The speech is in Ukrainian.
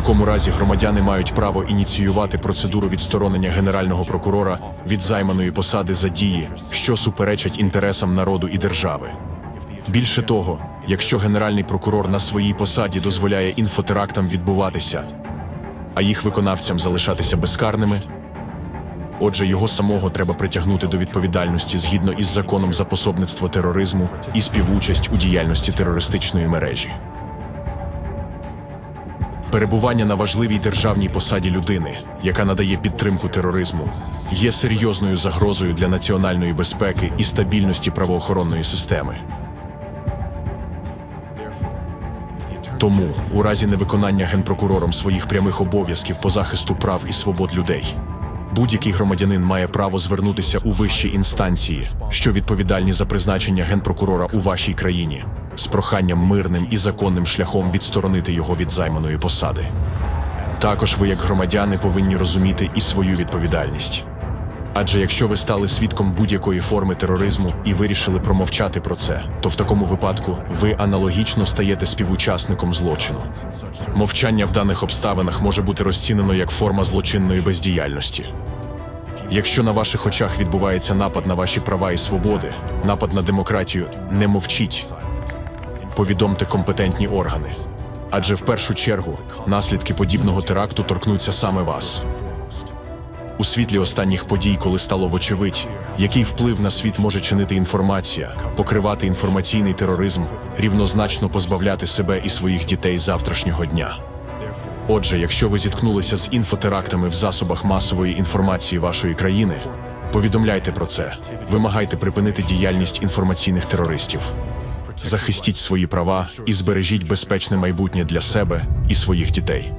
такому разі громадяни мають право ініціювати процедуру відсторонення генерального прокурора від займаної посади за дії, що суперечать інтересам народу і держави. Більше того, якщо генеральний прокурор на своїй посаді дозволяє інфотерактам відбуватися, а їх виконавцям залишатися безкарними, отже, його самого треба притягнути до відповідальності згідно із законом за пособництво тероризму і співучасть у діяльності терористичної мережі. Перебування на важливій державній посаді людини, яка надає підтримку тероризму, є серйозною загрозою для національної безпеки і стабільності правоохоронної системи. Тому, у разі невиконання генпрокурором своїх прямих обов'язків по захисту прав і свобод людей, будь-який громадянин має право звернутися у вищі інстанції, що відповідальні за призначення генпрокурора у вашій країні, з проханням мирним і законним шляхом відсторонити його від займаної посади. Також ви, як громадяни, повинні розуміти і свою відповідальність. Адже якщо ви стали свідком будь-якої форми тероризму і вирішили промовчати про це, то в такому випадку ви аналогічно стаєте співучасником злочину. Мовчання в даних обставинах може бути розцінено як форма злочинної бездіяльності. Якщо на ваших очах відбувається напад на ваші права і свободи, напад на демократію, не мовчіть. Повідомте компетентні органи. Адже в першу чергу наслідки подібного теракту торкнуться саме вас. У світлі останніх подій, коли стало вочевидь, який вплив на світ може чинити інформація, покривати інформаційний тероризм, рівнозначно позбавляти себе і своїх дітей завтрашнього дня. Отже, якщо ви зіткнулися з інфотерактами в засобах масової інформації вашої країни, повідомляйте про це, вимагайте припинити діяльність інформаційних терористів. Захистіть свої права і збережіть безпечне майбутнє для себе і своїх дітей.